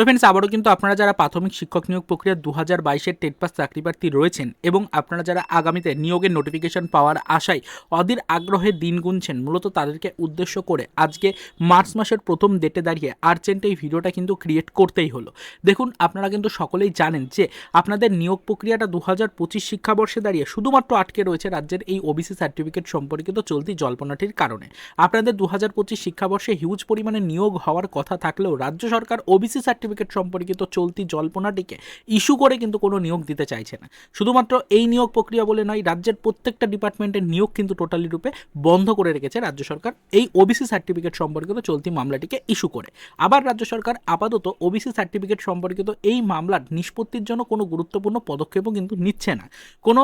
তো ফ্রেন্ডস আবারও কিন্তু আপনারা যারা প্রাথমিক শিক্ষক নিয়োগ প্রক্রিয়া দু হাজার বাইশের টেট পাস চাকরি প্রার্থী রয়েছেন এবং আপনারা যারা আগামীতে নিয়োগের নোটিফিকেশন পাওয়ার আশায় অধীর আগ্রহে দিন গুনছেন, মূলত তাদেরকে উদ্দেশ্য করে আজকে মার্চ মাসের প্রথম ডেটে দাঁড়িয়ে আর্জেন্ট এই ভিডিওটা কিন্তু ক্রিয়েট করতেই হলো। দেখুন, আপনারা কিন্তু সকলেই জানেন যে আপনাদের নিয়োগ প্রক্রিয়াটা দু হাজার পঁচিশ শিক্ষাবর্ষে দাঁড়িয়ে শুধুমাত্র আটকে রয়েছে রাজ্যের এই ওবিসি সার্টিফিকেট সম্পর্কিত চলতি জল্পনাটির কারণে। আপনাদের দু হাজার পঁচিশ শিক্ষাবর্ষে হিউজ পরিমাণে নিয়োগ হওয়ার কথা থাকলেও রাজ্য সরকার ওবিসি সার্টিফিকেট সম্পর্কিত চলতি জল্পনাটিকে ইস্যু করে কিন্তু কোনো নিয়োগ দিতে চাইছে না। শুধুমাত্র এই নিয়োগ প্রক্রিয়া বলে নয়, রাজ্যের প্রত্যেকটা ডিপার্টমেন্টের নিয়োগ কিন্তু টোটালি রূপে বন্ধ করে রেখেছে রাজ্য সরকার। এই ওবিসি সার্টিফিকেট সম্পর্কিত চলতি মামলাটিকে ইস্যু করে। আবার রাজ্য সরকার আপাতত ওবিসি সার্টিফিকেট সম্পর্কিত এই মামলার নিষ্পত্তির জন্য কোনো গুরুত্বপূর্ণ পদক্ষেপও কিন্তু নিচ্ছে না। কোনো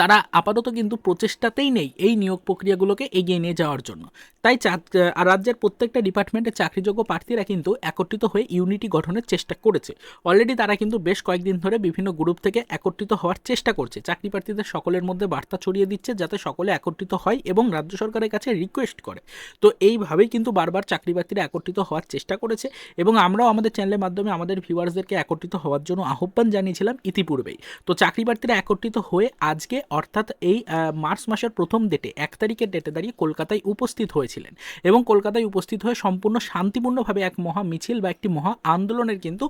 তারা আপাতত কিন্তু প্রচেষ্টাতেই নেই এই নিয়োগ প্রক্রিয়াগুলোকে এগিয়ে নিয়ে যাওয়ার জন্য। তাই রাজ্যের প্রত্যেকটা ডিপার্টমেন্টের চাকরিযোগ্য প্রার্থীরা কিন্তু একত্রিত হয়ে ইউনিটি গঠনের চেষ্টা করেছে। অলরেডি তারা কিন্তু বেশ কয়েকদিন ধরে বিভিন্ন গ্রুপ থেকে একত্রিত হওয়ার চেষ্টা করছে। চাকরি প্রার্থীদের সকলের মধ্যে বার্তা ছড়িয়ে দিচ্ছে যাতে সকলে একত্রিত হয় এবং রাজ্য সরকারের কাছে রিকোয়েস্ট করে। তো এইভাবেই কিন্তু বারবার চাকরি প্রার্থীরা একত্রিত হওয়ার চেষ্টা করেছে এবং আমরাও আমাদের চ্যানেলের মাধ্যমে আমাদের ভিউয়ার্সদেরকে একত্রিত হওয়ার জন্য আহ্বান জানিয়েছিলাম ইতিপূর্বেই। তো চাকরি প্রার্থীরা একত্রিত হয়ে আজকে, অর্থাৎ এই মার্চ মাসের প্রথম ডেটে, এক তারিখের ডেটে দাঁড়িয়ে কলকাতায় উপস্থিত হয়েছিলেন। এবং কলকাতায় উপস্থিত হয়ে সম্পূর্ণ শান্তিপূর্ণভাবে এক মহা মিছিল বা একটি মহা আন্দোলনের কিন্তু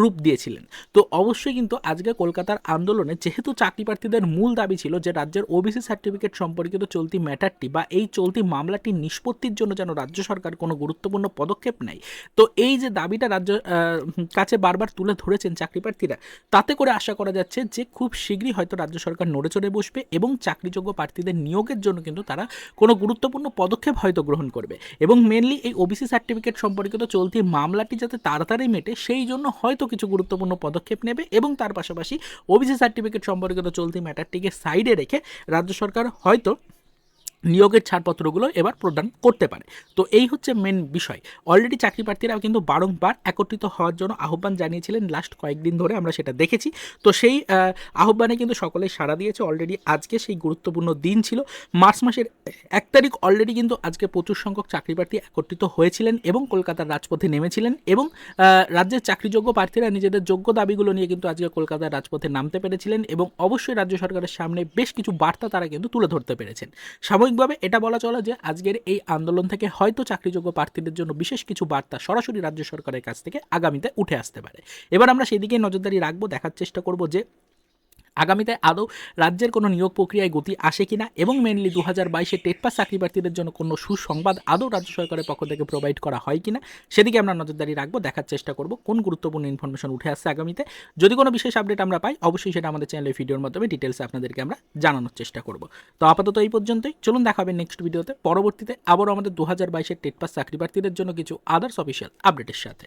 রূপ দিয়েছিলেন। তো অবশ্যই কিন্তু আজকে কলকাতার আন্দোলনে যেহেতু চাকরি প্রার্থীদের মূল দাবি ছিল যে রাজ্যের ওবিসি সার্টিফিকেট সম্পর্কিত চলতি ম্যাটারটি বা এই চলতি মামলাটি নিষ্পত্তির জন্য যেন রাজ্য সরকার কোনো গুরুত্বপূর্ণ পদক্ষেপ নেয়, তো এই যে দাবিটা রাজ্য কাছে বারবার তুলে ধরেছেন চাকরি প্রার্থীরা তাতে করে আশা করা যাচ্ছে যে খুব শীঘ্রই হয়তো রাজ্য সরকার নড়ে চড়ে বসবে এবং চাকরিযোগ্য প্রার্থীদের নিয়োগের জন্য কিন্তু তারা কোনো গুরুত্বপূর্ণ পদক্ষেপ হয়তো গ্রহণ করবে। এবং মেনলি এই ওবিসি সার্টিফিকেট সম্পর্কিত চলতি মামলাটি যাতে তাড়াতাড়ি মেটে, সেই জন্য হয়তো কিছু গুরুত্বপূর্ণ পদক্ষেপ নেবে এবং তার পাশাপাশি ওবিসি সার্টিফিকেট সম্পর্কিত চলতি ম্যাটারটিকে সাইডে রেখে রাজ্য সরকার হয়তো নিয়োগের ছাড়পত্রগুলো এবার প্রদান করতে পারে। তো এই হচ্ছে মেন বিষয়। অলরেডি চাকরি প্রার্থীরা কিন্তু বারংবার একত্রিত হওয়ার জন্য আহ্বান জানিয়েছিলেন। লাস্ট কয়েকদিন ধরে আমরা সেটা দেখেছি। তো সেই আহ, আহ্বানে কিন্তু সকলে সাড়া দিয়েছে। অলরেডি আজকে সেই গুরুত্বপূর্ণ দিন ছিল। মার্চ মাসের এক তারিখ অলরেডি কিন্তু আজকে প্রচুর সংখ্যক চাকরি প্রার্থী একত্রিত হয়েছিলেন এবং কলকাতার রাজপথে নেমেছিলেন এবং রাজ্যের চাকরিযোগ্য প্রার্থীরা নিজেদের যোগ্য দাবিগুলো নিয়ে কিন্তু আজকে কলকাতার রাজপথে নামতে পেরেছিলেন এবং অবশ্যই রাজ্য সরকারের সামনে বেশ কিছু বার্তা তারা কিন্তু তুলে ধরতে পেরেছেন। সাময়িকভাবে এটা বলা চলে যে আজকের এই আন্দোলন থেকে হয়তো চাকরিযোগ্য প্রার্থীদের জন্য বিশেষ কিছু বার্তা সরাসরি রাজ্য সরকারের কাছ থেকে আগামীতে উঠে আসতে পারে। এবার আমরা সেদিকে নজরদারি রাখব, দেখার চেষ্টা করব যে আগামীতে আদৌ রাজ্যের কোনো নিয়োগ প্রক্রিয়ায় গতি আসে কিনা এবং মেনলি দু হাজার বাইশে টেট চাকরি প্রার্থীদের জন্য কোনো সুসংবাদ আদৌ রাজ্য সরকারের পক্ষ থেকে প্রোভাইড করা হয় কিনা, সেদিকে আমরা নজরদারি রাখব, দেখার চেষ্টা করব কোন গুরুত্বপূর্ণ ইনফরমেশন উঠে আসছে আগামীতে। যদি কোনো বিশেষ আপডেট আমরা পাই, অবশ্যই সেটা আমাদের চ্যানেলের ভিডিওর মাধ্যমে ডিটেলসে আপনাদেরকে আমরা জানানোর চেষ্টা করব। তো আপাতত এই পর্যন্তই, চলুন দেখা হবে নেক্সট ভিডিওতে পরবর্তীতে আবারও আমাদের দু হাজার বাইশের টেট পাস চাকরি প্রার্থীদের জন্য কিছু আদার্স অফিসিয়াল আপডেটের সাথে।